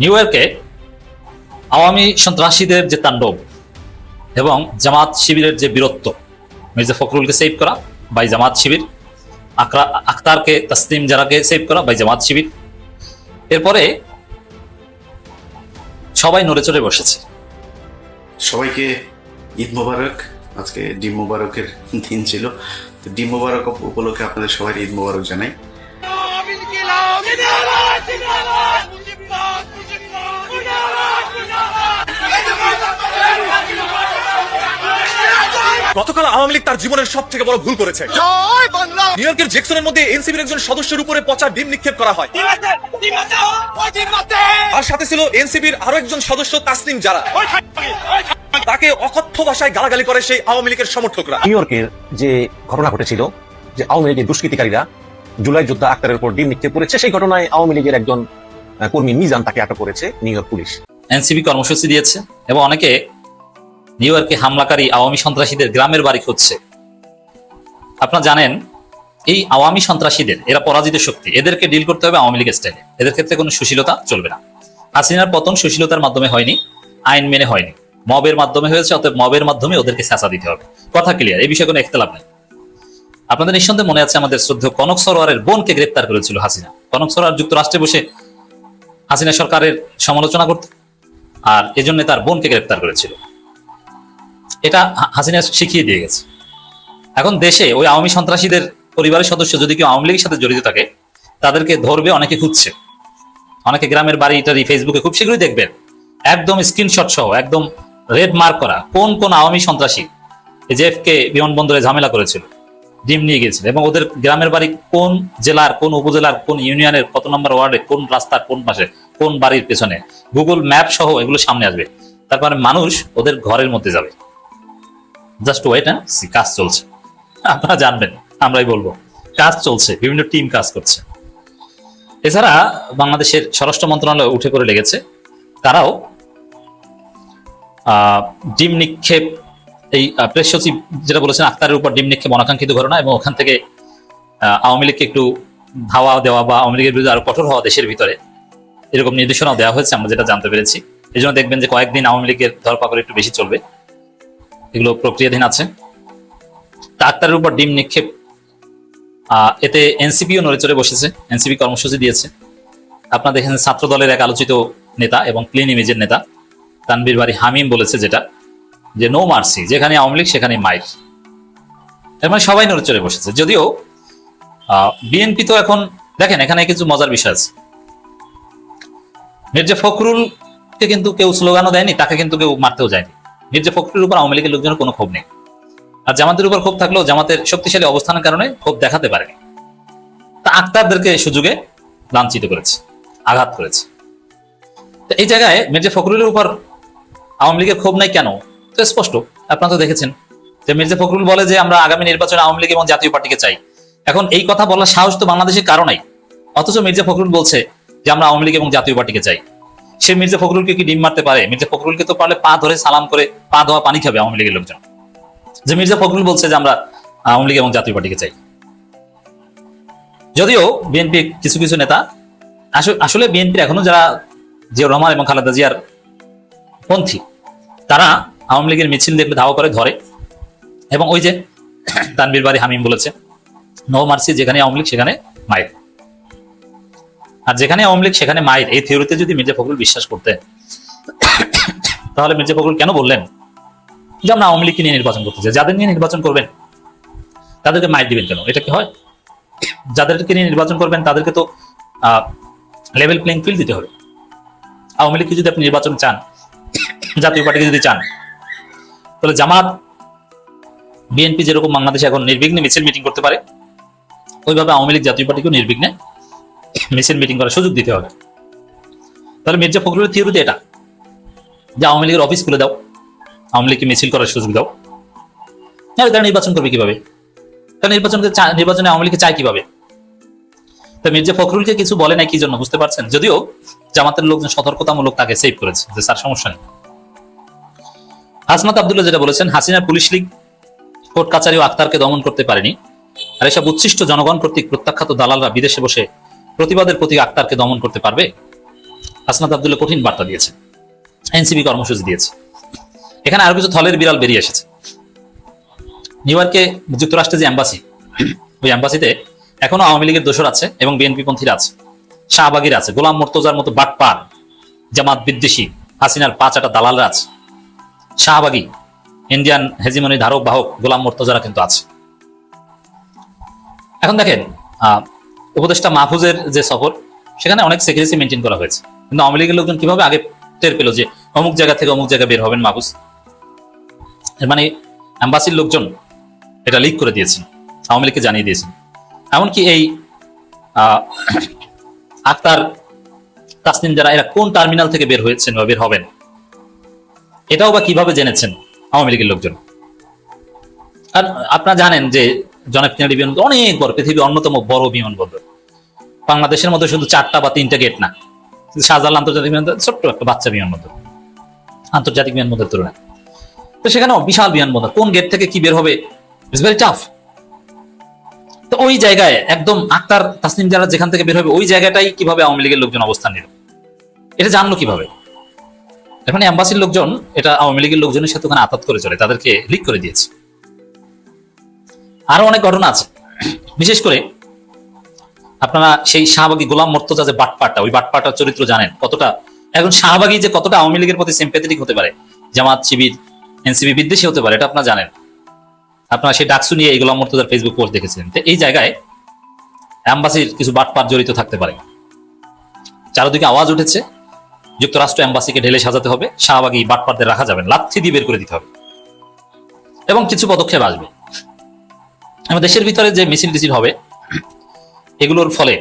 New ইয়র্কে আওয়ামী সন্ত্রাসীদের যে তাণ্ডব এবং জামাত শিবিরের যে বীরত্ব মির্জা ফখরুলকে সেভ করা বাই জামাত শিবির আকরা আখতারকে তসলিম জারাকে সেভ করা বাই জামাত শিবির এরপরে সবাই নড়ে চড়ে বসেছে। সবাইকে ঈদ মোবারক আজকে ডিম মোবারকের দিন ছিল। তো ডিম মোবারক উপলক্ষে আপনাদের সবাই ঈদ মোবারক জানাই। গতকাল আওয়ামী লীগ তার জীবনের সব থেকে বড় ভুল করেছে। নিউ ইয়র্কের জেকসনের মধ্যে এনসিবির একজন সদস্যের উপরে পচা ডিম নিক্ষেপ করা হয়। আর সাথে ছিল এনসিবির আরও একজন সদস্য তাসলিম যারা তাকে অকথ্য ভাষায় গালাগালি করে সেই আওয়ামী লীগের সমর্থকরা। নিউ ইয়র্কের যে ঘটনা ঘটেছিল যে আওয়ামী লীগের দুষ্কৃতিকারীরা জুলাই যোদ্ধা আক্তারের উপর ডিম নিক্ষেপ করেছে সেই ঘটনায় আওয়ামী লীগের একজন কর্মী মিজান তাকে আটক করেছে নিউ ইয়র্ক পুলিশ। এনসিবি কর্মসূচি দিয়েছে এবং অনেকে নিউ ইয়র্কে হামলাকারী আওয়ামী সন্ত্রাসীদের গ্রামের বাড়ি খুঁজছে। আপনারা জানেন, এই আওয়ামী সন্ত্রাসীদের, এরা পরাজিত শক্তি, এদেরকে ডিল করতে হবে আওয়ামী লীগের স্টাইলে এদের ক্ষেত্রে কোনো সুশীলতা চলবে না। হাসিনার পতন সুশীলতার মাধ্যমে হয়নি, আইন মেনে হয়নি। মবের মাধ্যমে হয়েছে, অতএব মবের মাধ্যমে ওদেরকে চেঁচা দিতে হবে। কথা ক্লিয়ার এই বিষয়ে কোনো একতলাপ নেই। আপনাদের নিঃসন্দেহে মনে আছে আমাদের শ্রদ্ধেয় কনক সরোয়ারের বোনকে গ্রেপ্তার করেছিল হাসিনা। কনক সরোয়ার যুক্তরাষ্ট্রে বসে হাসিনা সরকারের সমালোচনা করত, আর এজন্য তার বোনকে গ্রেপ্তার করেছিল। এটা হাসিনা শিখিয়ে দিয়ে গেছে। এখন দেশে ওই আওয়ামী সন্ত্রাসীদের পরিবারের সদস্য যদি কেউ আওয়ামী লীগের সাথে জড়িত থাকে, তাদেরকে ধরবে, অনেকে খুঁজছে। অনেকে গ্রামের বাড়ি ইত্যাদি ফেসবুকে খুব শীঘ্রই দেখবেন। একদম স্ক্রিনশট সহ, একদম রেড মার্ক করা কোন কোন আওয়ামী সন্ত্রাসী জেএফকে বিমানবন্দরে ঝামেলা করেছিল, ডিম নিয়ে গিয়েছিল এবং ওদের গ্রামের বাড়ি কোন জেলার, কোন উপজেলার, কোন ইউনিয়নের, কত নম্বর ওয়ার্ডে, কোন রাস্তার, কোন পাশে, কোন বাড়ির পেছনে গুগল ম্যাপ সহ এগুলো সামনে আসবে। তারপরে মানুষ ওদের ঘরের মধ্যে যাবে। জাস্ট ওয়েট হ্যাঁ কাজ চলছে। আপনারা জানবেন, আমরাই বলব। কাজ চলছে, বিভিন্ন টিম কাজ করছে। এছাড়া বাংলাদেশের স্বরাষ্ট্র মন্ত্রণালয় উঠে করে লেগেছে। তারাও ডিম নিক্ষেপ, এই প্রেস সচিব যেটা বলেছেন আক্তারের উপর ডিম নিক্ষেপ অনাকাঙ্ক্ষিত ঘটনা এবং ওখান থেকে আওয়ামী লীগকে একটু ধাওয়া দেওয়া বা আওয়ামী লীগের বিরুদ্ধে আরও কঠোর হওয়া দেশের ভিতরে, এরকম নির্দেশনাও দেওয়া হয়েছে, আমরা যেটা জানতে পেরেছি। এই জন্য দেখবেন যে কয়েকদিন আওয়ামী লীগের ধরপাকড় একটু বেশি চলবে। এগুলো প্রক্রিয়াধীন আছে। ডাক্তারের উপর ডিম নিক্ষেপ এতে এনসিপিও নড়ে চড়ে বসেছে, এনসিপি কর্মসূচি দিয়েছে। আপনারা দেখেন ছাত্র দলের এক আলোচিত নেতা এবং ক্লিন ইমেজের নেতা তানবীর বাড়ি হামিম বলেছে যেটা, যে নো মার্সি যেখানে আওয়ামী লীগ, সেখানে মাইক এর মানে সবাই নড়ে চড়ে বসেছে। যদিও বিএনপি তো এখন, দেখেন, এখানে কিছু মজার বিষয় আছে। মির্জা ফখরুলকে কিন্তু কেউ স্লোগানও দেয়নি, তাকে কিন্তু কেউ মারতেও যায়নি। মির্জা ফখরুলের উপর আওয়ামী লীগের লোকজনের কোনো ক্ষোভ নেই। আর জামাতের উপর ক্ষোভ থাকলেও জামাতের শক্তিশালী অবস্থানের কারণে ক্ষোভ দেখাতে পারেনি। তা আক্তারদেরকে সুযোগে লাঞ্ছিত করেছে, আঘাত করেছে। তো এই জায়গায় মির্জা ফখরুলের উপর আওয়ামী লীগের ক্ষোভ নাই কেন? তো স্পষ্ট, আপনারা তো দেখেছেন যে মির্জা ফখরুল বলে যে আমরা আগামী নির্বাচনে আওয়ামী লীগ এবং জাতীয় পার্টিকে চাই। এখন এই কথা বলার সাহস তো বাংলাদেশের কারণেই। অথচ মির্জা ফখরুল বলছে যে আমরা আওয়ামী লীগ এবং জাতীয় পার্টিকে চাই। সে মির্জা ফখরুলকে কি ডিম মারতে পারে? মির্জা ফখরুলকে তো পারলে পা ধরে সালাম করে পা ধোয়া পানি খাবে আওয়ামী লীগের লোকজন। যে মির্জা ফখরুল বলছে যে আমরা আওয়ামী লীগ এবং জাতীয় পার্টিকে চাই। যদিও বিএনপি কিছু কিছু নেতা, আস- আসলে বিএনপির এখনও যারা জিয়াউর রহমান এবং খালেদা জিয়ার পন্থী, তারা আওয়ামী লীগের মিছিল দেখলে ধাওয়া করে, ধরে। এবং ওই যে তানবীর বাড়ি হামিম বলেছে, নো মার্সি যেখানে আওয়ামী লীগ, সেখানে মায়ের আর যেখানে আওয়ামী লীগ, সেখানে মায়ের। এই থিওরিতে যদি মির্জা ফখরুল বিশ্বাস করতেন, তাহলে মির্জা ফখরুল কেন বললেন যে আমরা আওয়ামী লীগকে নিয়ে নির্বাচন করতে চাই? যাদের নিয়ে নির্বাচন করবেন, তাদেরকে মাইর দিবেন কেন? এটা কি হয়? যাদেরকে নিয়ে নির্বাচন করবেন, তাদেরকে তো লেভেল প্লেইং ফিল্ড দিতে হবে। আওয়ামী লীগকে যদি আপনি নির্বাচন চান, জাতীয় পার্টিকে যদি চান, তাহলে জামাত, বিএনপি যেরকম বাংলাদেশে এখন নির্বিঘ্নে মিছিল মিটিং করতে পারে, ওইভাবে আওয়ামী লীগ জাতীয় পার্টিকেও নির্বিঘ্নে মিছিল মিটিং করার সুযোগ দিতে হবে। তাহলে মির্জা ফখরুলের থিওরিতে এটা। যে আওয়ামী লীগের অফিস খুলে দাও, আওয়ামী লীগকে মিছিল করার সুযোগ দাও। তাহলে তারা নির্বাচন করবে কীভাবে? তারা নির্বাচনকে নির্বাচনে আওয়ামী লীগকে চায় কীভাবে? তা মির্জা ফখরুলকে কিছু বলে নাই কি জন্য? বুঝতে পারছেন? যদিও জামাতের লোকজন সতর্কতামূলক তাকে সেভ করেছে, যে স্যার সমস্যা নেই। হাসনাত আব্দুল্লাহ যেটা বলেছেন, হাসিনা পুলিশ লীগ, কোর্ট কাছারি ও আক্তারকে দমন করতে পারেনি। আর এসব উচ্ছিষ্ট জনগণ কর্তৃক প্রত্যাখ্যাত দালালরা বিদেশে বসে প্রতিবাদের প্রতি আক্তারকে দমন করতে পারবে? হাসনাত আবদুল্লাহ কঠিন বার্তা দিয়েছে। এনসিপি কর্মসূচি দিয়েছে। এখানে আরও কিছু থলের বিড়াল বেরিয়ে এসেছে। নিউ ইয়র্কে যুক্তরাষ্ট্রের যে অ্যাম্বাসি ওই অ্যাম্বাসিতে এখনও আওয়ামী লীগের দোষর আছে এবং বিএনপি পন্থীরা আছে। শাহবাগির আছে। গোলাম মোর্তজার মতো বাটপার, জামাত বিদ্বেষী, হাসিনার পাঁচ আটা দালালরা আছে। শাহবাগী, ইন্ডিয়ান হেজিমনি ধারক বাহক গোলাম মোর্তজারা কিন্তু আছে। এখন দেখেন উপদেষ্টা মাহফুজের যে সফর, সেখানে অনেক সিকিউরিটি মেনটেন করা হয়েছে। কিন্তু আওয়ামী লীগের লোকজন কীভাবে আগে টের পেল যে অমুক জায়গা থেকে অমুক জায়গায় বের হবেন মাহফুজ? মানে অ্যাম্বাসির লোকজন এটা লিক করে দিয়েছেন, আওয়ামী লীগকে জানিয়ে দিয়েছেন। এমনকি এই আক্তার তাসনিম যারা, এরা কোন টার্মিনাল থেকে বের হয়েছেন বা বের হবেন? এটাও বা কীভাবে জেনেছেন আওয়ামী লীগের লোকজন? আর আপনারা জানেন যে কেনেডি বিমানবন্দর অনেক বড়, পৃথিবীর অন্যতম বড় বিমানবন্দর বাংলাদেশের মধ্যে শুধু চারটা বা তিনটা গেট না শাহজালাল আন্তর্জাতিক বিমানবন্দর ছোট্ট একটা বাচ্চা বিমানবন্দর আন্তর্জাতিক বিমানবন্দরের তুলনায়। তো সেখানেও বিশাল বিমানবন্দর কোন গেট থেকে কি বের হবে? ইটস ভেরি টাফ তো ওই জায়গায় একদম আক্তার তাসনিম যারা যেখান থেকে বের হবে, ওই জায়গাটাই কীভাবে আওয়ামী লীগের লোকজন অবস্থান নিল? এটা জানলো কীভাবে? এখন অ্যাম্বাসির লোকজন, এটা আওয়ামী লীগের লোকজনের সাথে ওখানে আতাত করে চলে, তাদেরকে লিক করে দিয়েছে। আরও অনেক ঘটনা আছে। বিশেষ করে আপনারা সেই শাহবাগী গোলাম মর্তজা যে বাটপাটা ওই বাটপাটার চরিত্র জানেন কতটা? এখন শাহবাগী যে কতটা আওয়ামী লীগের প্রতি সিম্পেথেটিক হতে পারে, জামাত, শিবির এনসিবি বিদ্বেষী হতে পারে, এটা আপনারা জানেন। আপনারা সেই ডাকসু নিয়ে এই গোলাম মর্তজার ফেসবুক পোস্ট দেখেছেন। তো এই জায়গায় অ্যাম্বাসির কিছু বাটপাট জড়িত থাকতে পারে। চারদিকে আওয়াজ উঠেছে, যুক্তরাষ্ট্র অ্যাম্বাসিকে ঢেলে সাজাতে হবে, শাহবাগী বাটপাটদের রাখা যাবে লাথি দিয়ে বের করে দিতে হবে। এবং কিছু পদক্ষেপ আসবে। আমাদের দেশের ভিতরে যে মিছিল টিছিল হবে, এগুলোর ফলে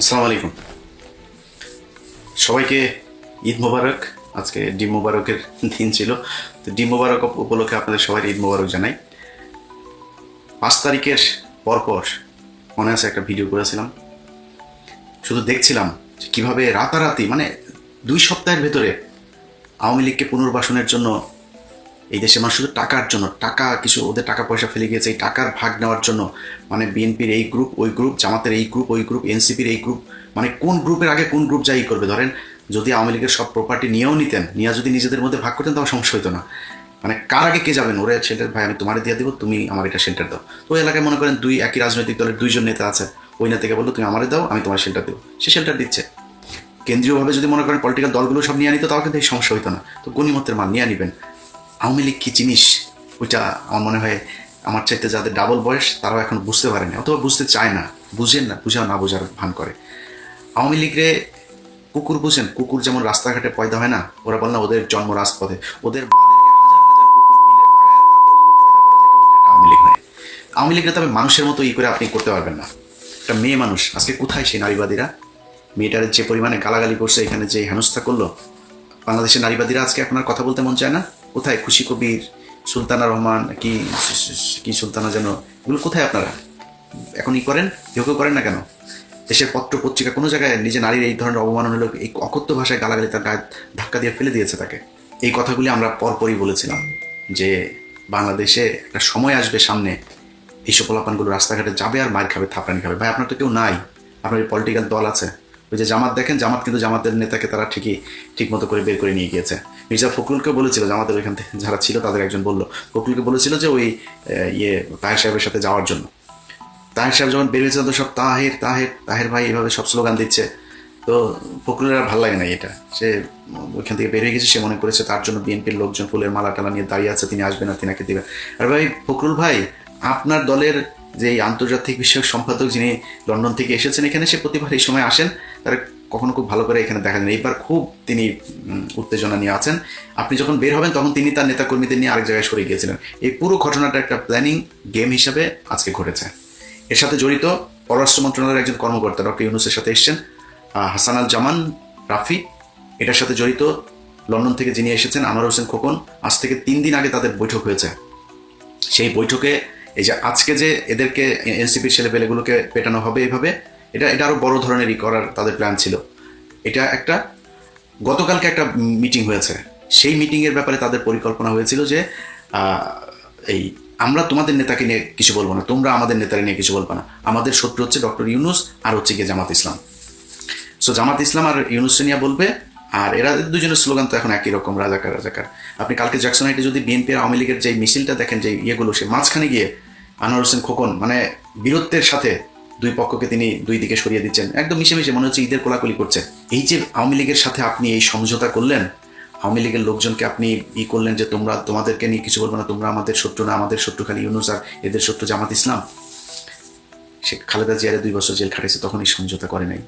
আসসালামু আলাইকুম। সবাইকে ঈদ মোবারক। আজকে ডিম মোবারকের দিন ছিল। তো ডিম মোবারক উপলক্ষে আপনাদের সবাই ঈদ মোবারক জানাই। পাঁচ তারিখের পরপর মনে আছে একটা ভিডিও করেছিলাম। শুধু দেখছিলাম কীভাবে রাতারাতি মানে দুই সপ্তাহের ভেতরে আওয়ামী লীগকে পুনর্বাসনের জন্য এই দেশে মানুষ শুধু টাকার জন্য, টাকা, কিছু ওদের টাকা পয়সা ফেলে গিয়েছে, এই টাকার ভাগ নেওয়ার জন্য। মানে বিএনপির এই গ্রুপ ওই গ্রুপ জামাতের এই গ্রুপ ওই গ্রুপ এনসিপির এই গ্রুপ মানে কোন গ্রুপের আগে কোন গ্রুপ যাই করবে? ধরেন যদি আওয়ামী লীগের সব প্রপার্টি নিয়েও নিতেন, নিয়ে যদি নিজেদের মধ্যে ভাগ করতেন, তাও সমস্যা হতো না। মানে কার আগে কে যাবেন? ওরে সেন্টার ভাই, আমি তোমার দিয়ে দিব, তুমি আমার এটা সেন্টার দাও। তো ওই এলাকায় মনে করেন দুই একই রাজনৈতিক দলের দুইজন নেতা আছে। ওই নেতাকে বলল, তুমি আমারে দাও, আমি তোমার সেন্টার দেবো। সে সেন্টার দিচ্ছে। কেন্দ্রীয়ভাবে যদি মনে করেন পলিটিক্যাল দলগুলো সব নিয়ে নিত তাও কিন্তু এই সমস্যা হতো না। তো গণিমতের মান নিয়ে নিবেন আওয়ামী লীগ কী জিনিস? ওইটা আমার মনে হয় আমার চাইতে যাদের ডাবল বয়স, তারাও এখন বুঝতে পারেনি অথবা বুঝতে চায় না। বুঝেন না বুঝাও না বোঝার ভান করে। আওয়ামী লীগরে কুকুর বুঝেন? কুকুর যেমন রাস্তাঘাটে পয়দা হয় না, ওরা বল না ওদের জন্ম রাজপথে। ওদের বাঁধেরকে হাজার হাজার কুকুর মিলে লাগায় তারপরে যদি পয়দা করে যেটা ওইটা একটা আওয়ামী লীগ নয় আওয়ামী লীগরা তবে মানুষের মতো ই করে আপনি করতে পারবেন না। একটা মেয়ে মানুষ, আজকে কোথায় সেই নারীবাদীরা? মেয়েটার যে পরিমাণে গালাগালি করছে, এখানে যে হেনস্থা করল, বাংলাদেশের নারীবাদীরা আজকে আপনার কথা বলতে মন চায় না? কোথায় খুশি কবির, সুলতানা রহমান, কি কি সুলতানা যেন, এগুলো কোথায় আপনারা? এখন ই করেন কেউ কেউ করেন না কেন? দেশের পত্র পত্রিকা কোনো জায়গায় নিজে নারীর এই ধরনের অবমাননা হলো এই অকথ্য ভাষায় গালাগালি তার গায়ে ধাক্কা দিয়ে ফেলে দিয়েছে তাকে। এই কথাগুলি আমরা পরপরই বলেছিলাম যে বাংলাদেশে একটা সময় আসবে সামনে এইসব পোলাপানগুলো রাস্তাঘাটে যাবে আর মার খাবে, থাপড়ানি খাবে। ভাই, আপনার তো কেউ নাই। আপনার এই পলিটিক্যাল দল আছে। ওই যে জামাত দেখেন, জামাত কিন্তু জামাতের নেতাকে তারা ঠিকই ঠিক মতো করে বের করে নিয়ে গিয়েছে। মির্জা ফখরুলকে বলেছিল, জামাতের ওইখান থেকে যারা ছিল তাদের একজন বলল, ফখরুলকে বলেছিল যে ওই ইয়ে তাহের সাহেবের সাথে যাওয়ার জন্য। তাহের সাহেব যখন বের হয়েছে তো সব তাহের তাহের তাহের ভাই এভাবে সব স্লোগান দিচ্ছে। তো ফখরুলের আর ভালো লাগে না এটা। সে ওইখান থেকে বের হয়ে গেছে, সে মনে করেছে তার জন্য বিএনপির লোকজন ফুলের মালা টালা নিয়ে দাঁড়িয়ে আছে, তিনি আসবেন না, তিনাকে দিবেন আর ভাই, ফখরুল ভাই আপনার দলের যে আন্তর্জাতিক বিষয়ক সম্পাদক যিনি লন্ডন থেকে এসেছেন এখানে, সে প্রতিবার এই সময় আসেন। তার কখনো খুব ভালো করে এখানে দেখা যায়। এইবার খুব তিনি উত্তেজনা নিয়ে আছেন। আপনি যখন বের হবেন, তখন তিনি তার নেতাকর্মীদের নিয়ে আরেক জায়গায় সরে গিয়েছিলেন। এই পুরো ঘটনাটা একটা প্ল্যানিং গেম হিসাবে আজকে ঘটেছে। এর সাথে জড়িত পররাষ্ট্র মন্ত্রণালয়ের একজন কর্মকর্তা, ডক্টর ইউনুসের সাথে এসেছেন হাসান আল জামান, রাফি। এটার সাথে জড়িত লন্ডন থেকে যিনি এসেছেন, আনোয়ার হোসেন খোকন। আজ থেকে তিন দিন আগে তাদের বৈঠক হয়েছে। সেই বৈঠকে এই যে আজকে যে এদেরকে এনসিপির ছেলেপেলেগুলোকে পেটানো হবে এভাবে, এটা এটা আরও বড় ধরনেরই করার তাদের প্ল্যান ছিল। এটা একটা, গতকালকে একটা মিটিং হয়েছে। সেই মিটিংয়ের ব্যাপারে তাদের পরিকল্পনা হয়েছিল যে এই আমরা তোমাদের নেতাকে নিয়ে কিছু বলব না, তোমরা আমাদের নেতাকে নিয়ে কিছু বলব না। আমাদের শত্রু হচ্ছে ডক্টর ইউনুস আর হচ্ছে গিয়ে জামাত ইসলাম। সো জামাত ইসলাম আর ইউনুস সিনিয়া বলবে, আর এরা দুজনের স্লোগান তো এখন একই রকম, রাজাকার রাজাকার। আপনি কালকে জ্যাকসন হাইটে যদি বিএনপি আওয়ামী লীগের যে মিছিলটা দেখেন যে ইয়েগুলো, সে মাঝখানে গিয়ে আনোয়ার হোসেন খোকন মানে বীরত্বের সাথে দুই পক্ষকে তিনি দুই দিকে সরিয়ে দিচ্ছেন। একদম মিশে মিশে মনে হচ্ছে ঈদের কোলাকুলি করছে। এই যে আওয়ামী লীগের সাথে আপনি এই সমঝোতা করলেন, আওয়ামী লীগের লোকজনকে আপনি ই করলেন যে তোমরা, তোমাদেরকে নিয়ে কিছু বলব না, তোমরা আমাদের শত্রু না, আমাদের শত্রু খালি ইউনুস আর এদের শত্রু জামাত ইসলাম। সে খালেদা জিয়ারে দুই বছর জেল খাটিয়েছে তখন এই সমঝোতা করে নাই।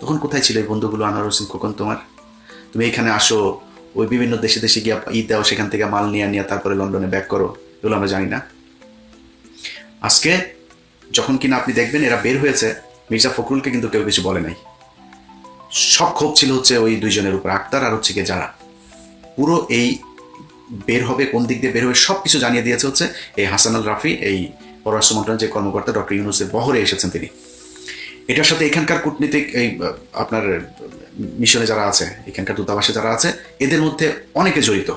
তখন কোথায় ছিল এই বন্ধুগুলো, আনোয়ার হোসেন খোকন তোমার? তুমি এখানে আসো, ওই বিভিন্ন দেশে দেশে গিয়ে ঈদ দাও, সেখান থেকে মাল নিয়ে নিয়ে তারপরে লন্ডনে ব্যাক করো, এগুলো আমরা জানি না। আজকে যখন কিনা আপনি দেখবেন এরা বের হয়েছে, মির্জা ফখরুলকে কিন্তু কেউ কিছু বলে নাই। সব ক্ষোভ ছিল হচ্ছে ওই দুইজনের উপর, আক্তার আর হচ্ছে যারা। পুরো এই বের হবে, কোন দিক দিয়ে বের হবে সব কিছু জানিয়ে দিয়েছে হচ্ছে এই হাসান আল রাফি, এই পররাষ্ট্র মন্ত্রণালয়ের যে কর্মকর্তা ডক্টর ইউনুসের বহরে এসেছেন তিনি। এটার সাথে এখানকার কূটনীতিক এই, আপনার মিশনে যারা আছে, এখানকার দূতাবাসে যারা আছে, এদের মধ্যে অনেকে জড়িত।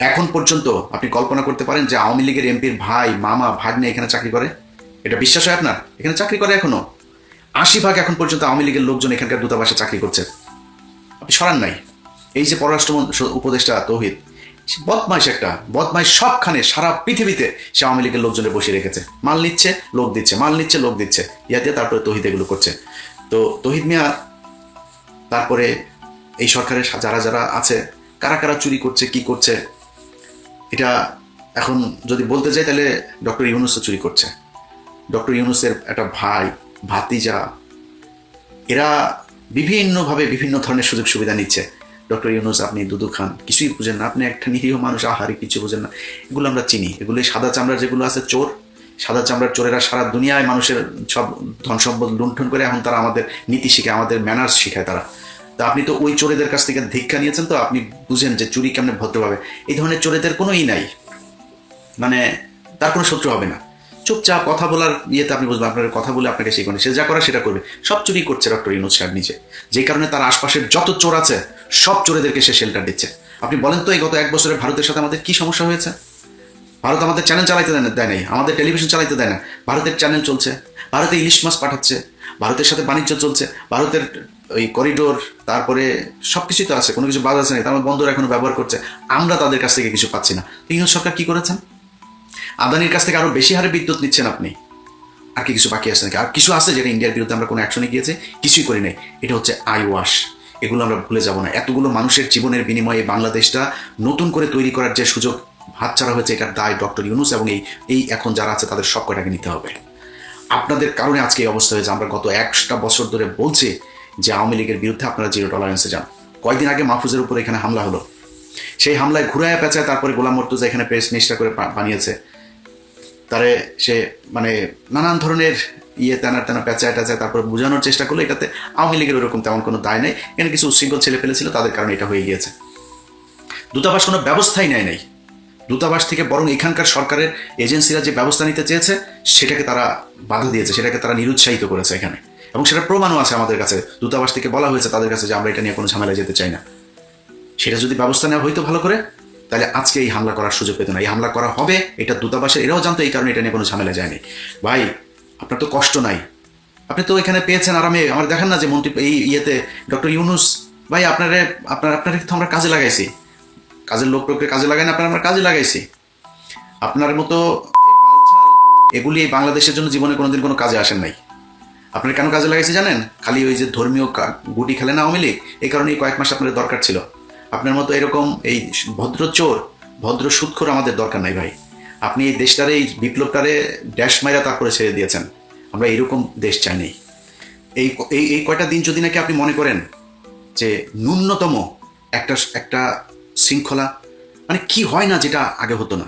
এখন পর্যন্ত আপনি কল্পনা করতে পারেন যে আওয়ামী লীগের এমপির ভাই, মামা, ভাগ্নে এখানে চাকরি করে? এটা বিশ্বাস হয় আপনার? এখানে চাকরি করে এখনও? আশি ভাগ এখন পর্যন্ত আওয়ামী লীগের লোকজন এখানকার দূতাবাসে চাকরি করছে। আপনি সরান নাই। এই যে পররাষ্ট্র উপদেষ্টা তৌহিদ বদমাইশ একটা, বদমাইশ সবখানে, সারা পৃথিবীতে সে আওয়ামী লীগের লোকজনে বসিয়ে রেখেছে। মাল নিচ্ছে, লোক দিচ্ছে, মাল নিচ্ছে, লোক দিচ্ছে। ইয়া দিয়ে তারপরে তহিদ এগুলো করছে। তো তহিদ মিয়া, তারপরে এই সরকারের যারা যারা আছে, কারা কারা চুরি করছে, কি করছে এটা এখন যদি বলতে যাই তাহলে ডক্টর ইউনুসও চুরি করছে। ডক্টর ইউনুসের একটা ভাই, ভাতিজা, এরা বিভিন্নভাবে বিভিন্ন ধরনের সুযোগ সুবিধা নিচ্ছে। ডক্টর ইউনুস, আপনি দুদু খান, কিছুই বুঝেন না। আপনি একটা নিরীহ মানুষ, আহারি কিছু বুঝেন না। এগুলো আমরা চিনি। এগুলো সাদা চামড়ার যেগুলো আছে, চোর, সাদা চামড়ার চোরেরা সারা দুনিয়ায় মানুষের সব ধন সম্পদ লুণ্ঠন করে এখন তারা আমাদের নীতি শিখে, আমাদের ম্যানার্স শিখায় তারা। তা আপনি তো ওই চোরেদের কাছ থেকে ধিক্ষা নিয়েছেন তো আপনি বুঝেন যে চুরি কেমনে ভদ্রভাবে। এই ধরনের চোরেদের কোনোই নাই। মানে তার কোনো শত্রু হবে না। চুপচাপ কথা বলার ইয়েতে আপনি বুঝবেন আপনার কথা বলে আপনাকে শিখবেন সে যা করা সেটা করবে। সব চুরি করছে ডক্টর ইউনুস সাহেব নিজে। যে কারণে তার আশপাশের যত চোর আছে, সব চোরেদেরকে সে শেল্টার দিচ্ছে। আপনি বলেন তো, এই গত এক বছরে ভারতের সাথে আমাদের কি সমস্যা হয়েছে? ভারত আমাদের চ্যানেল চালাইতে দেয় না- দেয় নাই। আমাদের টেলিভিশন চালাইতে দেয় না। ভারতের চ্যানেল চলছে। ভারতে ইলিশ মাছ পাঠাচ্ছে। ভারতের সাথে বাণিজ্য চলছে। ভারতের ওই করিডোর তারপরে সব কিছুই তো আছে, কোনো কিছু বাদ আছে না তার বন্দর এখনও ব্যবহার করছে। আমরা তাদের কাছ থেকে কিছু পাচ্ছি না। ইউনুস সরকার কি করেছেন? আদানির কাছ থেকে আরও বেশি হারে বিদ্যুৎ নিচ্ছেন আপনি। আর কি কিছু বাকি আছে নাকি? আর কিছু আছে যেটা ইন্ডিয়ার বিরুদ্ধে আমরা কোনো অ্যাকশনে গিয়েছে? কিছুই করি নাই। এটা হচ্ছে আই ওয়াশ এগুলো আমরা ভুলে যাব না। এতগুলো মানুষের জীবনের বিনিময়ে বাংলাদেশটা নতুন করে তৈরি করার যে সুযোগ হাতছাড়া হয়েছে এটার দায় ডক্টর ইউনুস এবং এই এই এখন যারা আছে, তাদের সব কটাকে নিতে হবে। আপনাদের কারণে আজকে এই অবস্থা হয়েছে। আমরা গত একটা বছর ধরে বলছি যে আওয়ামী লীগের বিরুদ্ধে আপনারা জিরো টলারেন্সে যান। কয়েকদিন আগে মাহফুজের উপর এখানে হামলা হলো। সেই হামলায় ঘুরায় পেঁচায় তারপরে গোলাম মর্তুজা এখানে প্রেস মিনিস্টার করে বানিয়েছে। তারে সে মানে নানান ধরনের ইয়ে তেনা তেনা পেঁচায় টেঁচায় তারপর বোঝানোর চেষ্টা করল। এটাতে আওয়ামী লীগের ওরকম তেমন কোনো দায় নেই। এখানে কিছু উশৃঙ্খল ছেলে ফেলেছিল তাদের কারণে এটা হয়ে গিয়েছে। দূতাবাস কোনো ব্যবস্থাই নেয় নাই। দূতাবাস থেকে বরং এখানকার সরকারের এজেন্সিরা যে ব্যবস্থা নিতে চেয়েছে, সেটাকে তারা বাধা দিয়েছে, সেটাকে তারা নিরুৎসাহিত করেছে এখানে। এবং সেটা প্রমাণও আছে আমাদের কাছে। দূতাবাস থেকে বলা হয়েছে তাদের কাছে যে আমরা এটা নিয়ে কোনো ঝামেলায় যেতে চাই না। সেটা যদি ব্যবস্থা নেওয়া হইতো ভালো করে, তাহলে আজকে এই হামলা করার সুযোগ পেত না। এই হামলা করা হবে, এটা দূতাবাসের, এরাও জানতো এই কারণে এটা নিয়ে কোনো ঝামেলা যায়নি। ভাই, আপনার তো কষ্ট নাই। আপনি তো এখানে পেয়েছেন আরামে। আমার দেখেন না যে মন্ত্রী, এই ইয়েতে ডক্টর ইউনুস, ভাই, আপনারে, আপনার আপনার তো আমরা কাজে লাগাইছি। কাজের লোক লোককে কাজে লাগাই না, আপনার আমরা কাজে লাগাইছি। আপনার মতো এগুলি এই বাংলাদেশের জন্য জীবনে কোনোদিন কোনো কাজে আসেন নাই। আপনার কেন কাজে লাগাইছে জানেন? খালি ওই যে ধর্মীয় গুটি খেলে না আওয়ামী লীগ? এই কারণে কয়েক মাস আপনার দরকার ছিল। আপনার মতো এরকম এই ভদ্র চোর, ভদ্র সুৎখোর আমাদের দরকার নাই ভাই। আপনি এই দেশটারে, এই বিপ্লবটারে ড্যাশ মাইরা তারপরে ছেড়ে দিয়েছেন। আমরা এরকম দেশ চাই নেই। এই এই কয়টা দিন যদি নাকি আপনি মনে করেন যে ন্যূনতম একটা একটা শৃঙ্খলা মানে কি হয় না যেটা আগে হতো না?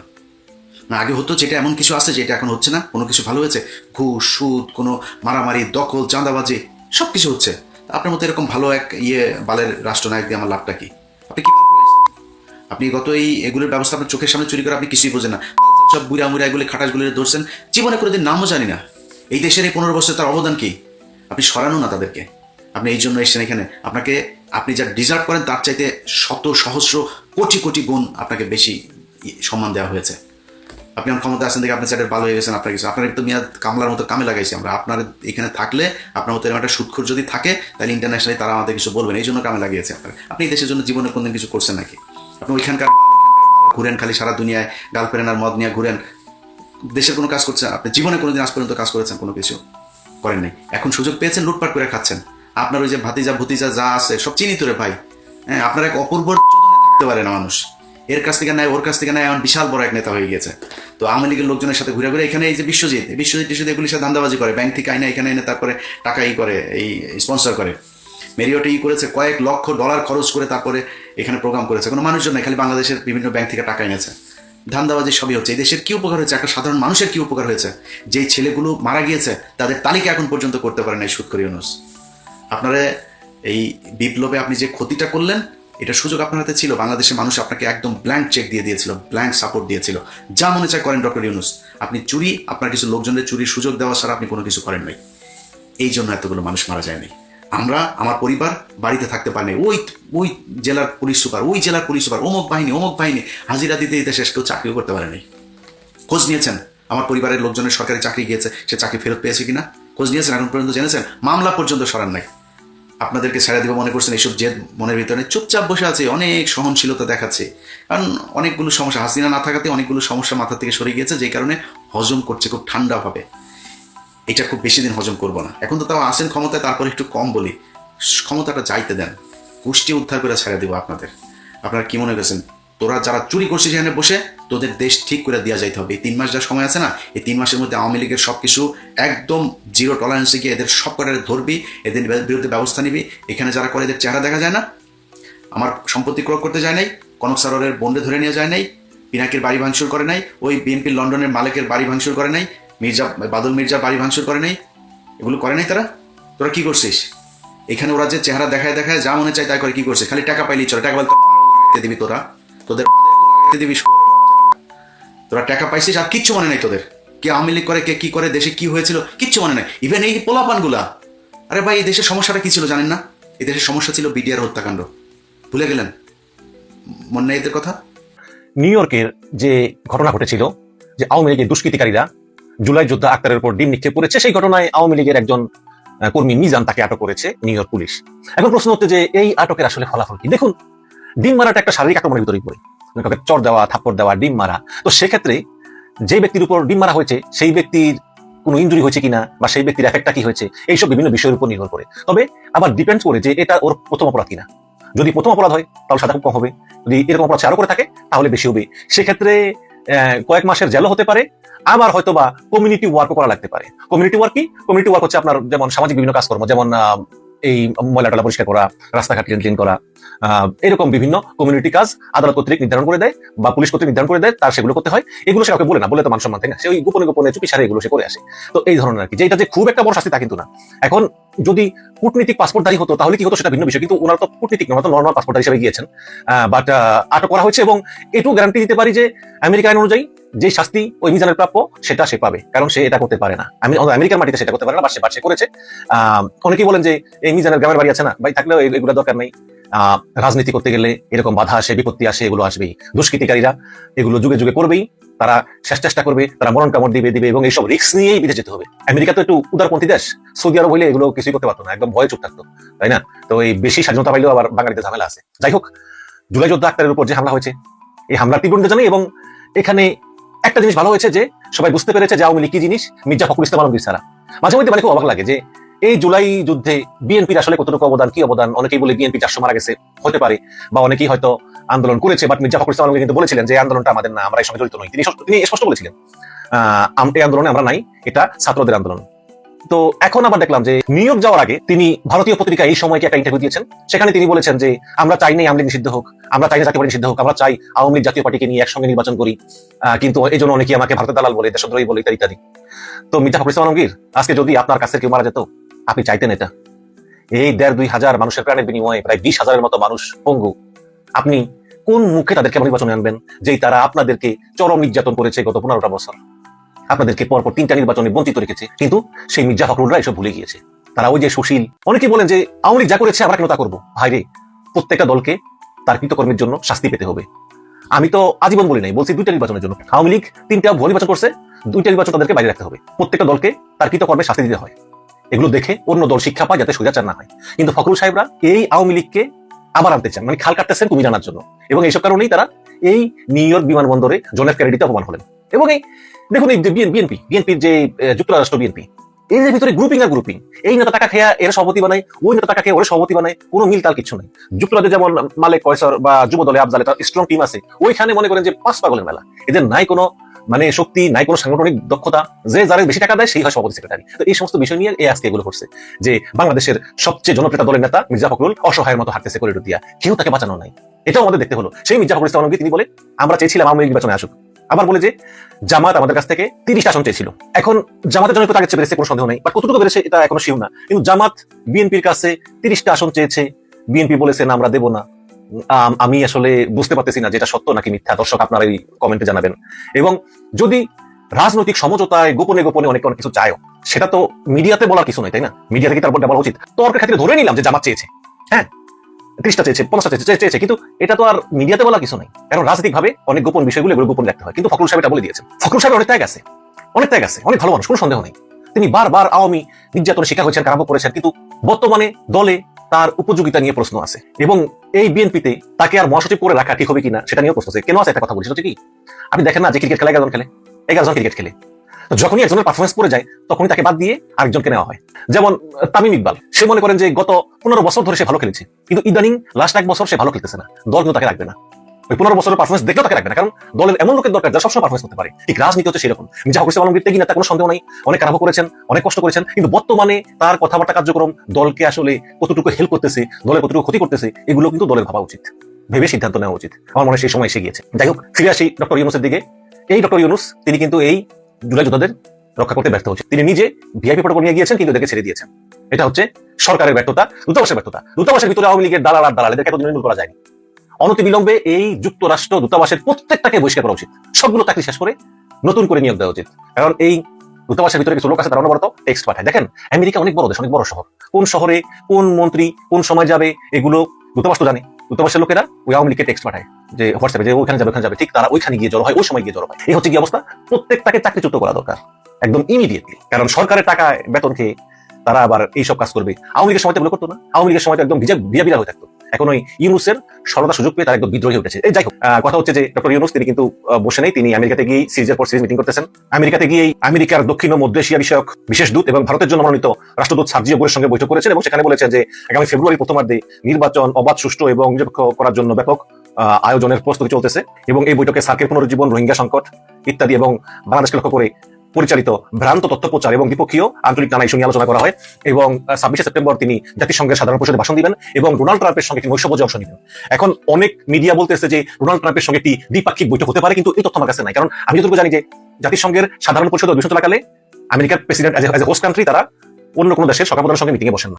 না, আগে হতো যেটা এমন কিছু আছে যেটা এখন হচ্ছে না। কোনো কিছু ভালো হয়েছে? ঘুষ, সুদ, কোনো মারামারি, দখল, চাঁদাবাজি সব কিছু হচ্ছে। আপনার মতো এরকম ভালো এক ইয়ে বালের রাষ্ট্রনায়ক দিয়ে আমার লাভটা কি? আপনি কি আপনি গত এই এগুলোর ব্যবস্থা আপনার চোখের সামনে চুরি করে আপনি কিছুই বোঝেন না। সব বুড়া মুড়া এগুলি খাটাসগুলি ধরছেন। জীবনে কোনোদিন নামও জানি না। এই দেশের এই পনেরো বছর তার অবদান কি? আপনি সরানো না তাদেরকে। আপনি এই জন্য এসেছেন এখানে। আপনাকে, আপনি যা ডিজার্ভ করেন তার চাইতে শত সহস্র কোটি কোটি গুণ আপনাকে বেশি সম্মান দেওয়া হয়েছে। আপনি আমার ক্ষমতা আছেন দেখে আপনার চ্যাটের ভালো হয়ে গেছেন, আপনার কিছু আপনার তো মিয়া কামলার মতো কামে লাগাইছি আমরা। আপনার এখানে থাকলে, আপনার মতো এরকম একটা সুৎখর যদি থাকে, তাহলে ইন্টারন্যাশনালি তারা আমাদের কিছু বলবেন এই জন্য কামে লাগিয়েছে আপনার। আপনি দেশের জন্য জীবনে কোনদিন কিছু করছেন নাকি? আপনি ওইখানকার ঘুরেন খালি সারা দুনিয়ায় গার্লফ্রেন্ড আর মদ নিয়ে ঘুরেন। দেশের কোনো কাজ করছেন? আপনি জীবনে কোনোদিন আজ পর্যন্ত কাজ করেছেন কোনো কিছু? করেন নাই। এখন সুযোগ পেয়েছেন, লুটপাট করে খাচ্ছেন। আপনার ওই যে ভাতিজা, ভতিজা যা আছে, সব চিনিত রে ভাই। হ্যাঁ আপনার এক অপূর্ব থাকতে পারে না মানুষ। এর কাছ থেকে নেয়, ওর কাছ থেকে নেয় এখন বিশাল বড় এক নেতা হয়ে গেছে তো আওয়ামী লীগের লোকজনের সাথে ঘুরে ঘুরে এখানে এই যে বিশ্বজিৎ বিশ্বজিৎ টিশ্বজিৎ এগুলির সাথে ধান্দাবাজি করে, ব্যাংক থেকে আইনে এখানে এনে তারপরে টাকা ই করে, এই স্পন্সর করে। মেরিওটে ই করেছে, কয়েক লক্ষ ডলার খরচ করে তারপরে এখানে প্রোগ্রাম করেছে। কোনো মানুষজন নাই, খালি বাংলাদেশের বিভিন্ন ব্যাংক থেকে টাকা এনেছে। ধান্দাবাজি সবই হচ্ছে। এই দেশের কী উপকার হয়েছে? একটা সাধারণ মানুষের কী উপকার হয়েছে? যেই ছেলেগুলো মারা গিয়েছে, তাদের তালিকা এখন পর্যন্ত করতে পারেন এই সুৎকরি ইউনুস। আপনারা এই বিপ্লবে আপনি যে ক্ষতিটা করলেন এটা সুযোগ আপনার হাতে ছিল, বাংলাদেশের মানুষ আপনাকে একদম ব্ল্যাঙ্ক চেক দিয়ে দিয়েছিল ব্ল্যাঙ্ক সাপোর্ট দিয়েছিল। যা মনে চায় করেন ডক্টর ইউনুস, আপনি চুরি, আপনার কিছু লোকজনের চুরির সুযোগ দেওয়া ছাড়া আপনি কোনো কিছু করেন নাই। এই জন্য এতগুলো মানুষ মারা যায়নি আমরা, আমার পরিবার বাড়িতে থাকতে পারিনি ওই ওই জেলার পুলিশ সুপার, ওই জেলার পুলিশ সুপার, অমুক বাহিনী অমুক বাহিনী, হাজিরা দিতে দিতে শেষ কেউ চাকরিও করতে পারেনি খোঁজ নিয়েছেন? আমার পরিবারের লোকজনের সরকারি চাকরি গিয়েছে, সে চাকরি ফেরত পেয়েছে কিনা? খোঁজ নিয়েছেন? এখন পর্যন্ত জেনেছেন? মামলা পর্যন্ত সরান নাই। আপনাদেরকে ছেড়ে দিব মনে করছেন এইসব জেদ মনের ভিতরে। চুপচাপ বসে আছে, অনেক সহনশীলতা দেখাচ্ছে। কারণ অনেকগুলো সমস্যা, হাসিনা না থাকাতে অনেকগুলো সমস্যা মাথা থেকে সরে গিয়েছে যে কারণে হজম করছে খুব ঠান্ডা ঠান্ডাভাবে এটা খুব বেশি দিন হজম করব না। এখন তো তাও আসেন ক্ষমতায়, তারপর একটু কম বলি। ক্ষমতাটা যাইতে দেন। কুষ্টি উদ্ধার করে ছেড়ে দিব আপনাদের। আপনারা কি মনে করছেন? তোরা যারা চুরি করছিস এখানে বসে তোদের দেশ ঠিক করে দেওয়া যাইতে হবে। এই তিন মাস যা সময় আছে না, এই তিন মাসের মধ্যে আওয়ামী লীগের সব কিছু একদম জিরো টলারেন্সে গিয়ে এদের সব কটারে ধরবি, এদের বিরুদ্ধে ব্যবস্থা নিবি। এখানে যারা করে এদের চেহারা দেখা যায় না। আমার সম্পত্তি ক্রয় করতে যায় নাই, কনক সারোয়ারের বন্ডে ধরে নিয়ে যায় নাই, পিনাকের বাড়ি ভাঙচুর করে নাই, ওই বিএনপি লন্ডনের মালিকের বাড়ি ভাঙচুর করে নাই, মির্জা, বাদল মির্জা বাড়ি ভাঙচুর করে নাই। এগুলো করে নাই তারা? তোরা কি করছিস? এখানে ওরা যে চেহারা দেখায় দেখায় যা মনে চায় তাই করে, কি করছে? খালি টাকা পাইলেই চলে, টাকা লাগাইতে দিবি তোরা। তোদের দিবি। তোরা টাকা পাইছিস আর কিচ্ছু মনে নাই তোদের। কে আওয়ামী করে, কে কি করে, দেশে কি হয়েছিল, কিচ্ছু মনে নাই। ইভেন এই পোলাপানগুলা। আরে ভাই, এই দেশের সমস্যাটা কি ছিল জানেন না? এই দেশের সমস্যা ছিল বিডিআর হত্যাকাণ্ড। ভুলে গেলেন? মনে নেই এদের কথা? নিউ ইয়র্কের যে ঘটনা ঘটেছিল, যে আওয়ামী লীগের দুষ্কৃতিকারীরা জুলাই যোদ্ধা আক্তারের উপর ডিম নিক্ষেপ করেছে, সেই ঘটনায় আওয়ামী লীগের একজন কর্মী মিজান তাকে আটক করেছে নিউ ইয়র্ক পুলিশ। এখন প্রশ্ন হচ্ছে যে এই আটকের আসলে ফলাফল কি? দেখুন ডিম মারাটা একটা শারীরিক আক্রমণের ভিতরেই পড়ে। কাউকে চর দেওয়া, থাপ্পড় দেওয়া, ডিম মারা। তো সেক্ষেত্রে যে ব্যক্তির উপর ডিম মারা হয়েছে, সেই ব্যক্তির কোনো ইঞ্জুরি হয়েছে কিনা বা সেই ব্যক্তির এফেক্টটা কি হয়েছে, এইসব বিভিন্ন বিষয়ের উপর নির্ভর করে। তবে আবার ডিপেন্ড করে যে এটা ওর প্রথম অপরাধ কিনা। যদি প্রথম অপরাধ হয়, তাহলে সাদা কম হবে। যদি এরকম অপরাধ আরও করে থাকে, তাহলে বেশি হবে। সেক্ষেত্রে কয়েক মাসের জেলও হতে পারে। আবার হয়তো বা কমিউনিটি ওয়ার্কও করা লাগতে পারে। কমিউনিটি ওয়ার্ক কি? কমিউনিটি ওয়ার্ক হচ্ছে আপনার যেমন সামাজিক বিভিন্ন কাজকর্ম, যেমন এই ময়লা টলা পরিষ্কার করা, রাস্তাঘাট ক্লিন করা এরকম বিভিন্ন কমিউনিটি কাজ আদালত কর্তৃক নির্ধারণ করে দেয় বা পুলিশ কর্তৃক নির্ধারণ করে দেয়, তার সেগুলো করতে হয়। এগুলো সে কাউকে বলে না, বলে তো মান সম্মান তাই না। সে ওই গোপনে গোপনে চুপি সারে এগুলো সে করে আসে। তো এই ধরনের আর কি, যে এটা যে খুব একটা বড় শাস্তি তা কিন্তু না। এখন যদি কূটনীতিক পাসপোর্টধারী হতো, তাহলে কি হতো সেটা ভিন্ন বিষয়। কিন্তু ওনার তো কূটনীতিক নয় নর্মাল পাসপোর্ট হিসেবে গিয়েছেন। বাট আটক করা হয়েছে এবং এটু গ্যারান্টি দিতে পারি যে আমেরিকা আইন অনুযায়ী যে শাস্তি ওই মিজানের প্রাপ্য, সেটা সে পাবে, কারণ সে এটা করতে পারে না। আমি আমেরিকার মাটিতে সেটা করতে পারে না, বা সে সে করেছে। অনেকেই বলেন যে এই মিজানের গ্রামের বাড়ি আছে না, ভাই থাকলেও এগুলো দরকার নেই। রাজনীতি করতে গেলে এরকম বাধা আসে, বিপত্তি আসে, এগুলো আসবেই। দুষ্কৃতিকারীরা এগুলো যুগে যুগে করবেই, তারা শেষ চেষ্টা করবে, তারা মরণ কামড় দিবে দিবে, এবং এইসব রিস্ক নিয়েই বিদেশ যেতে হবে। আমেরিকা তো একটু উদারপন্থী দেশ, সৌদি আরব হইলে এগুলো কিছুই করতে পারতো না, একদম ভয়ে চুপ থাকতো, তাই না? তো এই বেশি স্বাধীনতা পাইলেও আবার বাঙালিতে ঝামেলা আছে। যাই হোক, জুলাই যোদ্ধা আক্তারের উপর যে হামলা হয়েছে, এই হামলার তীব্র জানাই, এবং এখানে একটা জিনিস ভালো হয়েছে যে সবাই বুঝতে পেরেছে যে আওয়ামী লীগ কি জিনিস? মির্জা ফখরুল ইসলাম আলমগীর ছাড়া। মাঝে মধ্যে মানে খুব অবাক লাগে যে এই জুলাই যুদ্ধে বিএনপির আসলে কতটুকু অবদান কি অবদান? অনেকেই বলে বিএনপি চারশো মারা গেছে হতে পারে বা অনেকেই হয়তো আন্দোলন করেছে বাট মির্জা ফখরুল ইসলাম কিন্তু বলেছিলেন যে আন্দোলনটা আমাদের না আমরা এই সঙ্গে জড়িত নই। তিনি স্পষ্ট- বলেছিলেন আহ, এই আন্দোলনে আমরা নাই এটা ছাত্রদের আন্দোলন। তো এখন আবার দেখলাম যে নিউ ইয়র্ক যাওয়ার আগে তিনি ভারতীয় পত্রিকা এই সময়কে একটা ইন্টারভিউ দিয়েছেন। সেখানে তিনি বলেছেন যে, আমরা চাই নাই আওয়ামী লীগ নিষিদ্ধ হোক, আমরা চাই না জাতীয় পার্টি নিষিদ্ধ হোক, আমরা চাই আওয়ামী লীগ জাতীয় পার্টিকে নিয়ে একসঙ্গে নির্বাচন করি। কিন্তু এই জন্য অনেকে আমাকে ভারতের দালাল বলে, দেশদ্রোহী বলে, ইত্যাদি ইত্যাদি। তো মির্জা ফখরুল ইসলাম আলমগীর, আজকে যদি আপনার কাছে কেউ মারা যেত, আপনি চাইতেন এটা? এই দেড় দুই হাজার মানুষের প্রাণের বিনিময়ে প্রায় বিশ হাজারের মতো মানুষ পঙ্গু। আপনি কোন মুখে তাদেরকে নির্বাচনে আনবেন, যেই তারা আপনাদেরকে চরম নির্যাতন করেছে গত পনেরোটা বছর? আপনাদেরকে পরপর তিনটা নির্বাচনে বঞ্চিত রেখেছে, কিন্তু সেই মির্জা ফখরুলরা এসব ভুলে গিয়েছে। তারা ওই যে সুশীল, অনেকেই বলেন যে আওয়ামী লীগ যা করেছে আমরা কেন তা করব? ভাইরে প্রত্যেকটা দলকে তার কৃতকর্মের জন্য শাস্তি পেতে হবে। আমি তো আজীবন বলি নাই, বলছি দুইটা নির্বাচনের জন্য। আওয়ামী লীগ তিনটা ভুল নির্বাচন করছে, দুইটা নির্বাচন তাদেরকে বাইরে রাখতে হবে। প্রত্যেকটা দলকে তার কৃতকর্মে শাস্তি দিতে হয়। এগুলো দেখে অন্য দল শিক্ষা পায় যাতে সোজাচার না হয়। কিন্তু ফখরুল সাহেবরা এই আওয়ামী লীগকে আবার আনতে চান মানে খাল কাটতেছেন তুমি জানার জন্য। এবং এইসব কারণেই তারা এই নিউ ইয়র্ক বিমানবন্দরে জোন এফ ক্যানেডিতে অপমান হলেন। এবং এই, দেখুন এই বিএনপি বিএনপির যে যুক্তরাষ্ট্র বিএনপি এই যে ভিতরে গ্রুপিং আর গ্রুপিং এই নেতা টাকা খেয়া এর সভাপতি বানায়, ওই নেতা টাকা খেয়ে ওর সভাপতি বানায়, কোনো মিল তার কিছু নাই। যুক্তরাজ্যে যেমন মালেক কয়সর বা যুব দলে আফজাল একটা স্ট্রং টিম আছে, ওইখানে মনে করেন যে পাঁচ পাগলের মেলা। এদের নাই কোনো মানে শক্তি, নাই কোনো সাংগঠনিক দক্ষতা, যে যারা বেশি টাকা দেয়, সেই হয় সভাপতি সেক্রেটারি তো এই সমস্ত বিষয় নিয়ে এই আজকে এগুলো করছে, যে বাংলাদেশের সবচেয়ে জনপ্রিয় দলের নেতা মির্জা ফখরুল অসহায়ের মতো হাঁটতেছে করিডোর দিয়া। কেউ তাকে বাঁচানো নাই। এটাও আমাদের দেখতে হলো। সেই মির্জা ফখরুল ইসলাম তিনি বলে আমরা চেয়েছিলাম আওয়ামী নির্বাচনে আসুক। আবার বলে যে জামাত আমাদের কাছ থেকে তিরিশ আসন চেয়েছিল। এখন জামাতের জন্য টার্গেট বেড়েছে কোনো সন্দেহ নেই বা কতটুকু বেড়েছে এটা এখনও শিও না। কিন্তু জামাত বিএনপির কাছে তিরিশটা আসন চেয়েছে, বিএনপি বলেছে, না, আমরা দেবো না। আমি আসলে বুঝতে পারতেছি না যেটা সত্য নাকি মিথ্যা, দর্শক আপনারা এই কমেন্টে জানাবেন। এবং যদি রাজনৈতিক সমঝোতায় গোপনে গোপনে অনেক অনেক কিছু চায় সেটা তো মিডিয়াতে বলার কিছু নয়, তাই না? মিডিয়া থেকে তারপর বলা উচিত। তর্কের ক্ষেত্রে ধরে নিলাম যে জামাত চেয়েছে। হ্যাঁ ত্রিশটা চেয়েছে পঞ্চাশটা চেয়েছে চেয়েছে, কিন্তু এটা তো আর মিডিয়াতে বলা কিছু নাই। কারণ রাজনৈতিক ভাবে অনেক গোপন বিষয়গুলো এগুলো গোপন রাখতে হয়, কিন্তু ফখরুল সাহেব এটা বলে দিয়েছেন। ফখরুল সাহেব অনেক ত্যাগ আছে, অনেক ত্যাগ আছে, অনেক ভালো মানুষ, কোনো সন্দেহ নেই। তিনি বারবার আওয়ামী নির্যাতনের শিকার হয়েছেন কারাভোগ করেছেন, কিন্তু বর্তমানে দলে তার উপযোগিতা নিয়ে প্রশ্ন আছে। এবং এই বিএনপিতে তাকে আর মহাসচিব করে রাখা ঠিক হবে কিনা, সেটা নিয়েও প্রশ্ন আছে। কেন আছে একটা কথা বলছি কি? আপনি দেখেন না যে ক্রিকেট খেলা এগারো জন খেলে? এগারো জন ক্রিকেট খেলে। যখনই একজনের পারফরমেন্স পড়ে যায়, তখনই তাকে বাদ দিয়ে আরেকজনকে নেওয়া হয়। যেমন তামিম ইকবাল। সে মনে করেন যে গত পনেরো বছর ধরে সে ভালো খেলেছে। কিন্তু ইদানিং লাস্ট এক বছর সে ভালো খেলতেছে না। দল কিন্তু তাকে রাখবে না। ওই পনেরো বছরের পারফরমেন্স দেখলেও তাকে রাখবে না। কারণ দলের এমন লোকের দরকার যারা সবসময় পারফরমেন্স করতে পারে। ঠিক, রাজনীতি হচ্ছে সেরকম। মির্জা ইসলাম আলমগীর ত্যাগী নেতা কোনো সন্দেহ নাই। অনেক কারাভ করেছেন, অনেক কষ্ট করেছেন। কিন্তু বর্তমানে তার কথাবার্তা কার্যক্রম, দলকে আসলে কতটুকু হেল্প করতেছে, দলের কতটুকু ক্ষতি করতেছে, এগুলো কিন্তু দলের ভাবা উচিত। ভেবে সিদ্ধান্ত নেওয়া উচিত। আমার মনে হয় সেই সময় এসে গিয়েছে। যাই হোক, ফিরে আসি ডক্টর ইউনুসের দিকে। এই ডক্টর ইউনুস, তিনি কিন্তু এই জুলাই যোদ্ধাদের রক্ষা করতে ব্যর্থ হচ্ছে। তিনি নিজে ভিআইপি প্রোটোকল নিয়ে গিয়েছেন, কিন্তু এদেরকে ছেড়ে দিয়েছেন। এটা হচ্ছে সরকারের ব্যর্থতা, দূতাবাসের ব্যর্থতা। দূতাবাসের ভিতরে আওয়ামী লীগের দালাল আর দালাল, এদেরকে এত নির্মূল করা যায়নি। অনতি বিলম্বে এই যুক্তরাষ্ট্র, দূতাবাসের প্রত্যেকটাকে বহিষ্কার করা উচিত। সবগুলো চাকরি শেষ করে নতুন করে নিয়োগ দেওয়া উচিত। কারণ এই দূতাবাসের ভিতরে কিছু লোক আছে, তারা অনবরত টেক্সট পাঠায়। দেখেন, আমেরিকা অনেক বড় দেশ, অনেক বড় শহর। কোন শহরে কোন মন্ত্রী কোন সময় যাবে, এগুলো দূতাবাস তো জানে। দূতাবাসের লোকেরা ওই আওয়ামী লীগকে টেক্সট পাঠায়। যে হোয়াটসঅ্যাপে যে ওইখানে যাবে ওখানে যাবে, ঠিক তারা ওইখানে গিয়ে জড়ো হয়, ওই সময় গিয়ে জড়ো হয়। এই হচ্ছে কি অবস্থা? প্রত্যেকটাকে চাকরিচ্যুত করা দরকার, একদম ইমিডিয়েটলি কারণ সরকারের টাকায় বেতন খেয়ে তারা আবার এইসব কাজ করবে। আওয়ামী লীগের সময় তো করতো না। আওয়ামী লীগের সময় তো একদম ভিজা ভিয়া বিরা হয়ে থাকতো। এখন ওই ইউনুসের সরলতা সুযোগ পেয়ে তারা একদম বিদ্রোহী উঠেছে। এই যাই হোক কথা হচ্ছে যে ডক্টর ইউনুস, তিনি কিন্তু বসে নেই। তিনি আমেরিকাতে গিয়ে সিরিজের পর সিরিজ মিটিং করতেছেন। আমেরিকাতে গিয়ে আমেরিকার দক্ষিণ ও মধ্য এশিয়া বিষয়ক বিশেষ দূত এবং ভারতের জন্য মনোনীত রাষ্ট্রদূত সার্জিও গোরের সঙ্গে বৈঠক করেছেন এবং সেখানে বলেছেন যে আগামী ফেব্রুয়ারি প্রথমার্ধে নির্বাচন অবাধ, সুষ্ঠু এবং নিরপেক্ষ করার জন্য ব্যাপক আয়োজনের প্রস্তুতি চলতেছে এবং এই বৈঠকে সার্কের পুনরুজ্জীবন, রোহিঙ্গা সংকট ইত্যাদি এবং বাংলাদেশকে লক্ষ্য করে পরিচালিত ভ্রান্ত তথ্য প্রচার এবং বিপক্ষীয় আঞ্চলিক নানা ইস্যু নিয়ে আলোচনা করা হয় এবং ছাব্বিশে সেপ্টেম্বর তিনি জাতিসংঘের সাধারণ পরিষদে ভাষণ দিবেন এবং ডোনাল্ড ট্রাম্পের সঙ্গে একটি নৈশভোজে অংশ নেবেন। এখন অনেক মিডিয়া বলতেছে যে ডোনাল্ড ট্রাম্পের সঙ্গে একটি দ্বিপাক্ষিক বৈঠক হতে পারে, কিন্তু এই তথ্য আমার কাছে নাই। কারণ আমি যতটুকু জানি যে জাতিসংঘের সাধারণ পরিষদ অধিবেশন চলাকালে আমেরিকার president as a host country তারা অন্য কোনো দেশের সরকার প্রধানের সঙ্গে মিটিংয়ে বসেন না।